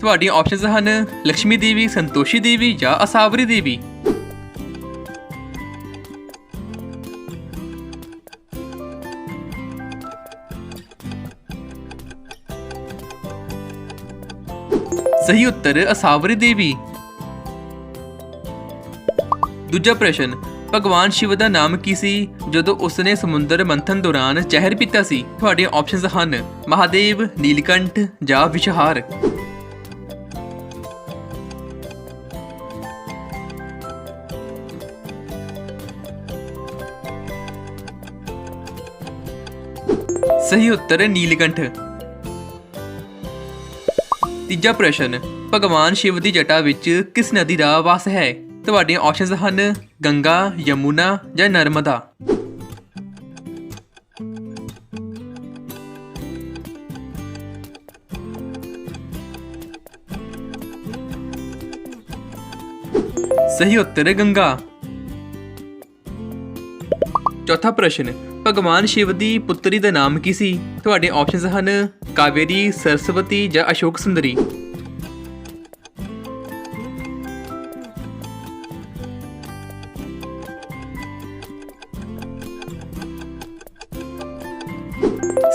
ਤੁਹਾਡੀਆਂ ਆਪਸ਼ਨਸ ਹਨ ਲక్ష్ਮੀ ਦੇਵੀ, ਸੰਤੋਸ਼ੀ ਦੇਵੀ ਜਾਂ ਅਸਾਵਰੀ ਦੇਵੀ। ਸਹੀ ਉੱਤਰ, ਅਸਾਵਰੀ ਦੇਵੀ। ਦੂਜਾ ਪ੍ਰਸ਼ਨ, ਭਗਵਾਨ ਸ਼ਿਵ ਦਾ ਨਾਮ ਕੀ ਸੀ? ਜਦੋਂ ਉਸਨੇ ਸਮੁੰਦਰ ਮੰਥਨ ਦੌਰਾਨ ਜ਼ਹਿਰ ਪੀਤਾ ਸੀ, ਤੁਹਾਡੀਆਂ ਆਪਸ਼ਨਸ ਹਨ, ਮਹਾਦੇਵ, ਨੀਲਕੰਠ ਜਾਂ ਵਿਸ਼ਹਾਰ। ਸਹੀ ਉੱਤਰ ਹੈ ਨੀਲਕੰਠ। ਤੀਜਾ ਪ੍ਰਸ਼ਨ, ਭਗਵਾਨ ਸ਼ਿਵ ਦੀ ਜਟਾ ਵਿੱਚ ਕਿਸ ਨਦੀ ਦਾ ਵਾਸ ਹੈ? ਤੁਹਾਡੀਆਂ ਆਪਸ਼ਨਸ ਹਨ ਗੰਗਾ, ਯਮੁਨਾ ਜਾਂ ਨਰਮਦਾ। ਸਹੀ ਉੱਤਰ ਹੈ ਗੰਗਾ। ਚੌਥਾ ਪ੍ਰਸ਼ਨ ਭਗਵਾਨ ਸ਼ਿਵ ਦੀ ਪੁੱਤਰੀ ਦਾ ਨਾਮ ਕੀ ਸੀ? ਤੁਹਾਡੇ ਆਪਸ਼ਨਸ ਹਨ ਕਾਵੇਰੀ, ਸਰਸਵਤੀ ਜਾਂ ਅਸ਼ੋਕ ਸੁੰਦਰੀ।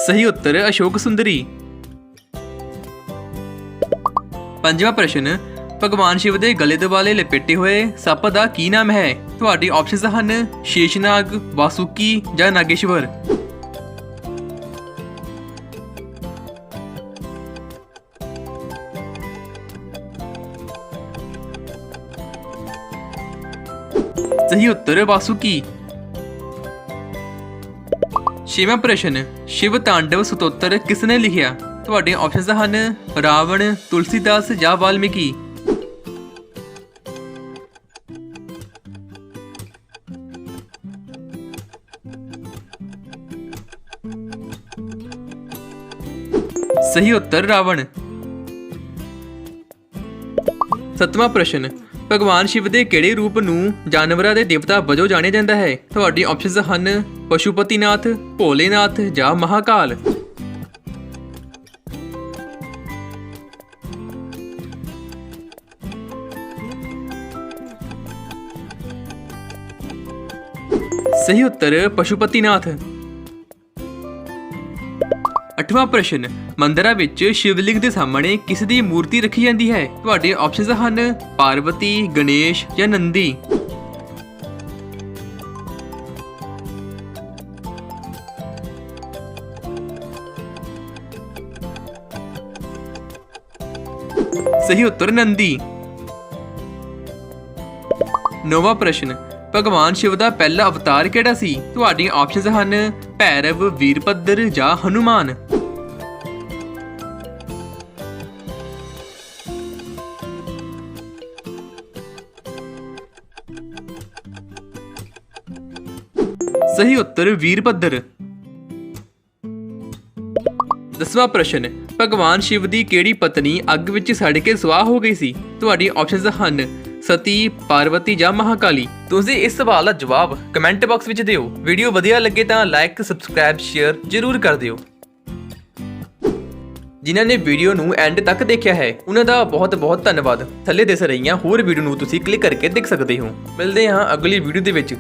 ਸਹੀ ਉੱਤਰ ਅਸ਼ੋਕ ਸੁੰਦਰੀ। ਪੰਜਵਾਂ ਪ੍ਰਸ਼ਨ ਭਗਵਾਨ ਸ਼ਿਵ ਦੇ ਗਲੇ ਦੁਆਲੇ ਲਪੇਟੇ ਹੋਏ ਸੱਪ ਦਾ ਕੀ ਨਾਮ ਹੈ? ਤੁਹਾਡੀ ਆਪਸ਼ਨਸ ਹਨ ਸ਼ੇਸ਼ਨਾਗ, ਵਾਸੁਕੀ ਜਾਂ ਨਾਗੇਸ਼ਵਰ। ਸਹੀ ਉੱਤਰ ਹੈ ਵਾਸੁਕੀ। ਛੇਵਾਂ ਪ੍ਰਸ਼ਨ, ਸ਼ਿਵ ਤਾਂਡਵ ਸਤੋਤਰ ਕਿਸ ਨੇ ਲਿਖਿਆ? ਤੁਹਾਡੇ ਆਪਸ਼ਨਸ ਹਨ ਰਾਵਣ, ਤੁਲਸੀਦਾਸ ਜਾਂ ਵਾਲਮੀਕੀ। ਸਹੀ ਉੱਤਰ, ਰਾਵਣ। ਸਤਵਾਂ ਪ੍ਰਸ਼ਨ, ਭਗਵਾਨ ਸ਼ਿਵ ਦੇ ਕਿਹੜੇ ਰੂਪ ਨੂੰ ਜਾਨਵਰਾਂ ਦੇ ਦੇਵਤਾ ਵਜੋਂ ਜਾਣਿਆ ਜਾਂਦਾ ਹੈ? ਤੁਹਾਡੀ ਆਪਸ਼ਨਸ ਹਨ, ਪਸ਼ੂਪਤੀਨਾਥ, ਭੋਲੇਨਾਥ ਜਾਂ ਮਹਾਕਾਲ। ਸਹੀ ਉੱਤਰ, ਪਸ਼ੂਪਤੀਨਾਥ। ਅਠਵਾਂ ਪ੍ਰਸ਼ਨ, ਮੰਦਰਾਂ ਵਿੱਚ ਸ਼ਿਵਲਿੰਗ ਦੇ ਸਾਹਮਣੇ ਕਿਸ ਦੀ ਮੂਰਤੀ ਰੱਖੀ ਜਾਂਦੀ ਹੈ? ਤੁਹਾਡੇ ਆਪਸ਼ਨਸ ਹਨ, ਪਾਰਵਤੀ, ਗਣੇਸ਼ ਜਾਂ ਨੰਦੀ। ਸਹੀ ਉੱਤਰ, ਨੰਦੀ। ਨੌਵਾਂ ਪ੍ਰਸ਼ਨ, ਭਗਵਾਨ ਸ਼ਿਵ ਦਾ ਪਹਿਲਾ ਅਵਤਾਰ ਕਿਹੜਾ ਸੀ? ਤੁਹਾਡੀਆਂ ਆਪਸ਼ਨਸ ਹਨ ਭੈਰਵ ਵੀਰਪੱਦਰ ਜਾਂ ਹਨੂਮਾਨ? ਸਹੀ ਉੱਤਰ ਵੀਰਪੱਦਰ ਦਸਵਾਂ ਪ੍ਰਸ਼ਨ, ਭਗਵਾਨ ਸ਼ਿਵ ਦੀ ਕਿਹੜੀ ਪਤਨੀ ਅੱਗ ਵਿੱਚ ਸੜ ਕੇ ਸੁਆਹ ਹੋ ਗਈ ਸੀ? ਤੁਹਾਡੀ ਆਪਸ਼ਨਸ ਹਨ ਸਤੀ, ਪਾਰਵਤੀ ਜਾਂ ਮਹਾਕਾਲੀ? ਤੁਸੀਂ ਇਸ ਸਵਾਲ ਦਾ ਜਵਾਬ ਕਮੈਂਟ ਬਾਕਸ ਵਿੱਚ ਦਿਓ। ਵੀਡੀਓ ਵਧੀਆ ਲੱਗੇ ਤਾਂ ਲਾਈਕ ਸਬਸਕ੍ਰਾਈਬ ਸ਼ੇਅਰ ਜ਼ਰੂਰ ਕਰ ਦਿਓ। ਜਿਨ੍ਹਾਂ ਨੇ ਵੀਡੀਓ ਨੂੰ ਐਂਡ ਤੱਕ ਦੇਖਿਆ ਹੈ, ਉਹਨਾਂ ਦਾ ਬਹੁਤ ਬਹੁਤ ਧੰਨਵਾਦ। ਥੱਲੇ ਦਿਸ ਰਹੀਆਂ ਹੋਰ ਵੀਡੀਓ ਨੂੰ ਤੁਸੀਂ ਕਲਿੱਕ ਕਰਕੇ ਦੇਖ ਸਕਦੇ ਹੋ। ਮਿਲਦੇ ਹਾਂ ਅਗਲੀ ਵੀਡੀਓ ਦੇ ਵਿੱਚ।